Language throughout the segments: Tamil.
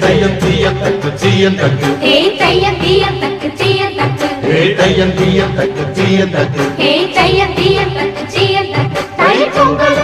தையம் தீயம் தக்கு தீயம் தக்கு ஏ தையம் தீயம் தக்கு தீயம் தக்கு ஏ தையம் தீயம் தக்கு தீயம் தக்கு ஏ தை பொங்கல்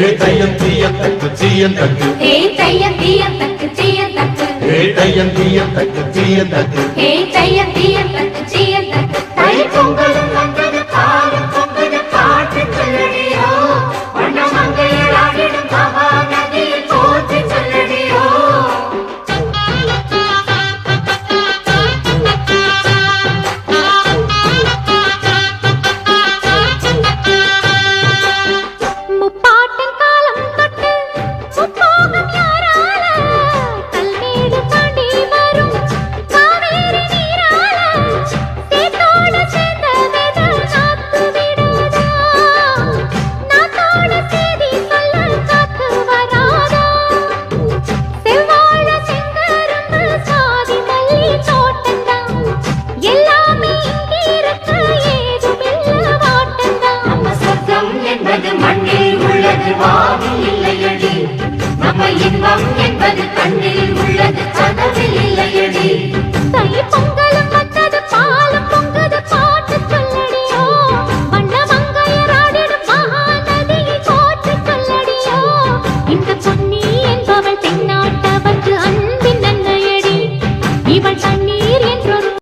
ఏటయ్యం తీయం తక్కు తీయం తక్కు ఏటయ్యం తీయం తక్కు తీయం తక్కు ఏటయ్యం తీయం తక్కు తీయం இன்பம் என்பது கண்ணில்